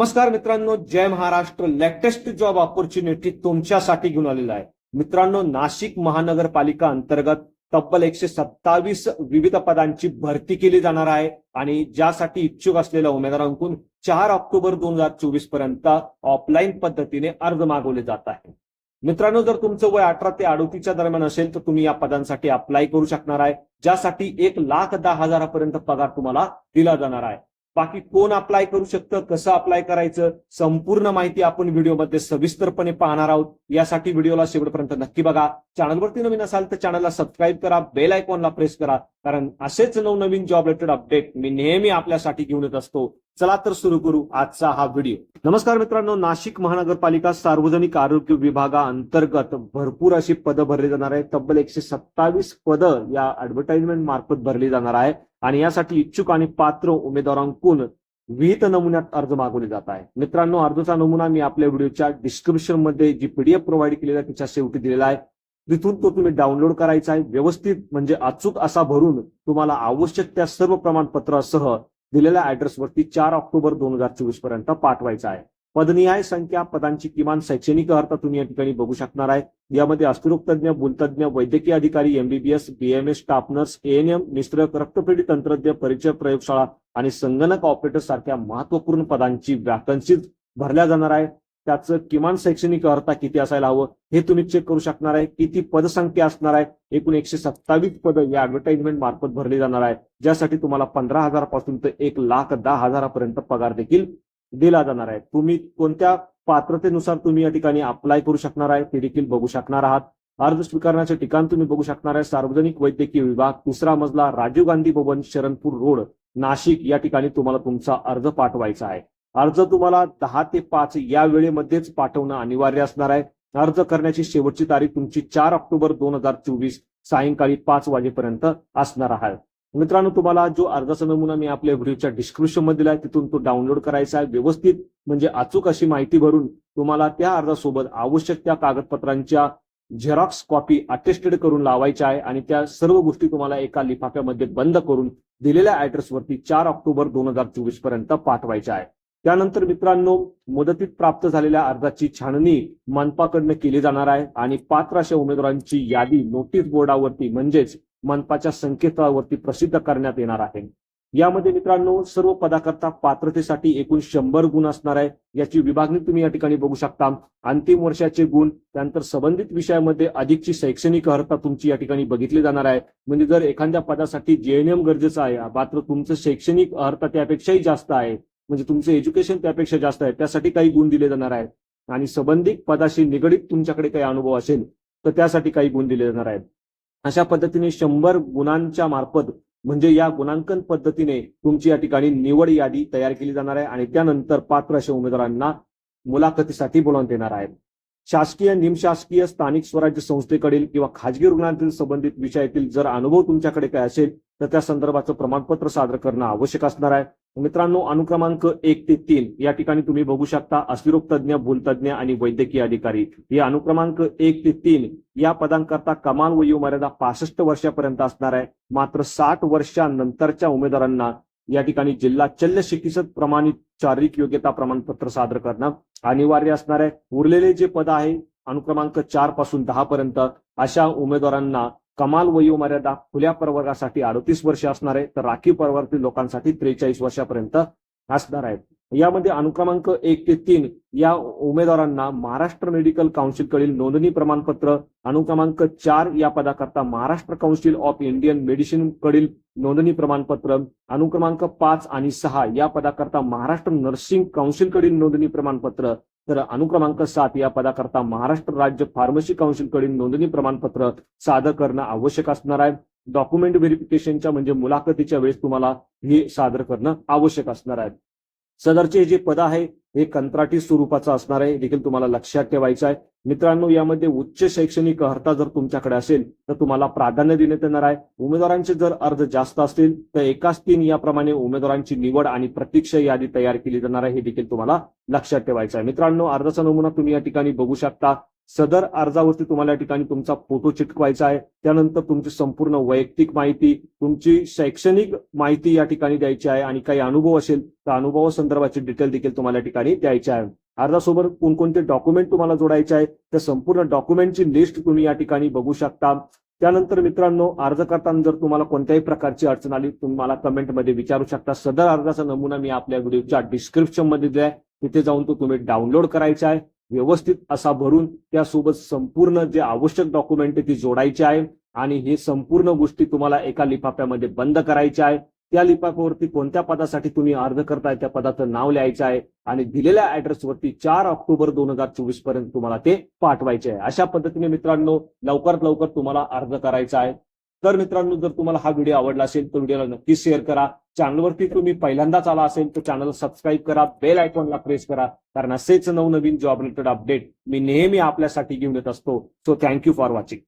नमस्कार मित्रांनो जय महाराष्ट्र. लेटेस्ट जॉब ऑपॉर्च्युनिटी तुमच्यासाठी घेऊन आलेला आहे. मित्रांनो नाशिक महानगरपालिका अंतर्गत तब्बल एकशे सत्तावीस विविध पदांची भरती केली जाणार आहे आणि ज्यासाठी इच्छुक असलेल्या उमेदवारांकडून चार ऑक्टोबर दोन हजार चोवीसपर्यंत ऑफलाईन पद्धतीने अर्ज मागवले जात आहे मित्रांनो जर तुमचं वय अठरा ते अडोतीच्या दरम्यान असेल तर तुम्ही या पदांसाठी अप्लाय करू शकणार आहे ज्यासाठी एक लाख दहा हजारापर्यंत पगार तुम्हाला दिला जाणार आहे. बाकी कोण अप्लाय करू शकतं कसं अप्लाय करायचं संपूर्ण माहिती आपण व्हिडिओमध्ये सविस्तरपणे पाहणार आहोत. यासाठी व्हिडिओला शेवटपर्यंत नक्की बघा. चॅनलवरती नवीन असाल तर चॅनलला सबस्क्राईब करा बेल आयकॉनला प्रेस करा. कारण असेच नवनवीन जॉब रिलेटेड अपडेट मी नेहमी आपल्यासाठी घेऊन येत असतो. चला तर सुरू करू आजचा हा व्हिडिओ. नमस्कार मित्रांनो नाशिक महानगरपालिका सार्वजनिक आरोग्य विभागाअंतर्गत भरपूर अशी पदं भरली जाणार आहे तब्बल एकशे सत्तावीस पदं या ऍडव्हर्टाइजमेंट मार्फत भरली जाणार आहे. आणि यासाठी इच्छुक आणि पात्र उमेदवारांकडून विहित नमुन्यात अर्ज मागवले जात आहे मित्रांनो अर्जचा नमुना मी आपल्या व्हिडिओच्या डिस्क्रिप्शनमध्ये जी पीडीएफ प्रोव्हाइड केलेली आहे तिच्या शेवटी दिलेला आहे. तिथून तो तुम्ही डाउनलोड करायचा आहे. व्यवस्थित म्हणजे अचूक असा भरून तुम्हाला आवश्यक त्या सर्व प्रमाणपत्रासह दिलेल्या ऍड्रेसवरती चार ऑक्टोबर दोन हजार चोवीसपर्यंत पाठवायचा आहे. पदनिहाय संख्या पदांची किमान शैक्षणिक अर्थ तुम्ही या ठिकाणी बघू शकणार आहे. यामध्ये अस्थिरोगतज्ञ भूलतज्ञ वैद्यकीय अधिकारी MBBS BMS staff nurse ANM निस्त्रक रक्तपेढी तंत्रज्ञ परिचय प्रयोगशाळा आणि संगणक ऑपरेटर सारख्या महत्त्वपूर्ण पदांची वॅकन्सीज भरल्या जाणार आहे. त्याचं किमान शैक्षणिक अर्हता किती असायला हवं हे तुम्ही चेक करू शकणार आहे. किती पदसंख्या असणार आहे एकूण एकशे सत्तावीस पद या ऍडव्हर्टाइजमेंट मार्फत भरली जाणार आहे. ज्यासाठी तुम्हाला पंधरा हजारापासून ते एक लाख दहा हजारापर्यंत पगार देखील दिला जाणार आहे. तुम्ही कोणत्या पात्रतेनुसार तुम्ही या ठिकाणी अप्लाय करू शकणार आहे ते देखील बघू शकणार आहात. अर्ज स्वीकारण्याचे ठिकाण तुम्ही बघू शकणार आहे. सार्वजनिक वैद्यकीय विभाग तिसरा मजला राजीव गांधी भवन शरणपूर रोड नाशिक या ठिकाणी तुम्हाला तुमचा अर्ज पाठवायचा आहे. अर्ज तुम्हाला दहा ते पाच या वेळेमध्येच पाठवणं अनिवार्य असणार आहे. अर्ज करण्याची शेवटची तारीख तुमची चार ऑक्टोबर दोन हजार चोवीस सायंकाळी पाच वाजेपर्यंत असणार आहे. मित्रांनो तुम्हाला जो अर्जाचा नमुना मी आपल्या व्हिडिओच्या डिस्क्रिप्शनमध्ये आहे तिथून तो डाउनलोड करायचा आहे. व्यवस्थित म्हणजे अचूक अशी माहिती भरून तुम्हाला त्या अर्जासोबत आवश्यक त्या कागदपत्रांच्या झेरॉक्स कॉपी अटेस्टेड करून लावायच्या आहे आणि त्या सर्व गोष्टी तुम्हाला एका लिफाफ्यामध्ये बंद करून दिलेल्या ऍड्रेसवरती चार ऑक्टोबर दोन हजार चोवीसपर्यंत पाठवायच्या आहे. त्यानंतर मित्रांनो मुदतीत प्राप्त झालेल्या अर्जाची छाननी मनपाकडनं केली जाणार आहे आणि पात्र अशा उमेदवारांची यादी नोटीस बोर्डावरती म्हणजेच मनपाच्या संकेतस्थळावरती प्रसिद्ध करण्यात येणार आहे. यामध्ये मित्रांनो सर्व पदाकरता पात्रतेसाठी एकूण शंभर गुण असणार आहे. याची विभागणी तुम्ही या ठिकाणी बघू शकता. अंतिम वर्षाचे गुण त्यानंतर संबंधित विषयामध्ये अधिकची शैक्षणिक अर्हता तुमची या ठिकाणी बघितली जाणार आहे. म्हणजे जर एखाद्या पदासाठी जेएनएम गरजेचं आहे मात्र तुमचं शैक्षणिक अर्हता त्यापेक्षाही जास्त आहे म्हणजे तुमचं एज्युकेशन त्यापेक्षा जास्त आहे. त्यासाठी काही गुण दिले जाणार आहेत. आणि संबंधित पदाशी निगडीत तुमच्याकडे काही अनुभव असेल तर त्यासाठी काही गुण दिले जाणार आहेत. अशा पद्धतीने शंभर गुणांच्या मार्फत म्हणजे या गुणांकन पद्धतीने तुमची या ठिकाणी निवड यादी तयार केली जाणार आहे. आणि त्यानंतर पात्र अशा उमेदवारांना मुलाखतीसाठी बोलावण्यात येणार आहे शासकीय निमशासकीय स्थानिक स्वराज्य संस्थेकडील किंवा खाजगी रुग्णांतील संबंधित विषयातील जर अनुभव तुमच्याकडे काय असेल तर त्या संदर्भाचं प्रमाणपत्र सादर करणं आवश्यक असणार आहे. मित्रांनो अनुक्रमांक एक ते तीन या ठिकाणी तुम्ही बघू शकता अस्थिरोग तज्ञ भूलतज्ञ आणि वैद्यकीय अधिकारी. हे अनुक्रमांक एक ते तीन या पदांकरता कमाल वयोमर्यादा पासष्ट वर्षापर्यंत असणार आहे. मात्र साठ वर्षानंतरच्या उमेदवारांना या ठिकाणी जिल्हा चल्य चिकित्सक प्रमाणित शारीरिक योग्यता प्रमाणपत्र सादर करणं अनिवार्य असणार आहे. उरलेले जे पद आहे अनुक्रमांक चारपासून दहा पर्यंत अशा उमेदवारांना कमाल वयोमर्यादा खुल्या प्रवर्गासाठी अडतीस वर्ष असणार आहे तर राखीव प्रवर्गातील लोकांसाठी त्रेचाळीस वर्षापर्यंत असणार आहेत. यामध्ये अनुक्रमांक एक ते तीन या उमेदवारांना महाराष्ट्र मेडिकल काउन्सिलकडील नोंदणी प्रमाणपत्र अनुक्रमांक चार या पदाकरता Maharashtra council of Indian medicine कडील नोंदणी प्रमाणपत्र अनुक्रमांक पाच आणि सहा या पदाकरता महाराष्ट्र नर्सिंग काउन्सिलकडील नोंदणी प्रमाणपत्र तर अनुक्रमांक सात या पदाकरता महाराष्ट्र राज्य फार्मसी काउन्सिलकडील नोंदणी प्रमाणपत्र सादर करणं आवश्यक असणार आहे. डॉक्युमेंट व्हेरिफिकेशनच्या म्हणजे मुलाखतीच्या वेळेस तुम्हाला हे सादर करणं आवश्यक असणार आहे. सदरचे जे पद आहे हे कंत्राटी स्वरूपाचं असणार आहे देखील तुम्हाला लक्षात ठेवायचं आहे. मित्रांनो यामध्ये उच्च शैक्षणिक अर्हता जर तुमच्याकडे असेल तर तुम्हाला प्राधान्य देण्यात येणार आहे. उमेदवारांचे जर अर्ज जास्त असतील तर एकाच तीन याप्रमाणे उमेदवारांची निवड आणि प्रतीक्षा यादी तयार केली जाणार आहे हे देखील तुम्हाला लक्षात ठेवायचं आहे. मित्रांनो अर्जाचा नमुना तुम्ही या ठिकाणी बघू शकता. सदर अर्जावरती तुम्हाला या ठिकाणी तुमचा फोटो चिटकवायचा आहे. त्यानंतर तुमची संपूर्ण वैयक्तिक माहिती तुमची शैक्षणिक माहिती या ठिकाणी द्यायची आहे. आणि काही अनुभव असेल तर अनुभवासंदर्भाची डिटेल देखील तुम्हाला या ठिकाणी द्यायची आहे. अर्जासोबत कोणकोणते डॉक्युमेंट तुम्हाला जोडायचे आहे त्या संपूर्ण डॉक्युमेंटची लिस्ट तुम्ही या ठिकाणी बघू शकता. त्यानंतर मित्रांनो अर्ज करताना जर तुम्हाला कोणत्याही प्रकारची अडचण आली तुम्हाला कमेंटमध्ये विचारू शकता. सदर अर्जाचा नमुना मी आपल्या व्हिडिओच्या डिस्क्रिप्शनमध्ये दिलाय. तिथे जाऊन तो तुम्ही डाउनलोड करायचा आहे. व्यवस्थित असा भरून त्यासोबत संपूर्ण जे आवश्यक डॉक्युमेंट ती जोडायची आहे. आणि हे संपूर्ण गोष्टी तुम्हाला एका लिफाफ्यामध्ये बंद करायच्या आहे. त्या लिफाफ्यावरती कोणत्या पदासाठी तुम्ही अर्ज करताय त्या पदाचं नाव लिहायचं आहे आणि दिलेल्या ऍड्रेसवरती चार ऑक्टोबर दोन हजार चोवीसपर्यंत तुम्हाला ते पाठवायचे आहे. अशा पद्धतीने मित्रांनो लवकरात लवकर तुम्हाला अर्ज करायचा आहे. तर मित्रांनो जर तुम्हाला हा व्हिडिओ आवडला असेल तर व्हिडिओला नक्की शेअर करा. चॅनलवरती तुम्ही पहिल्यांदाच आला असेल तर चॅनल सबस्क्राईब करा बेल आयकॉनला प्रेस करा कारण असेच नवनवीन जॉब रिलेटेड अपडेट मी नेहमी आपल्यासाठी घेऊन येत असतो. So thank you for watching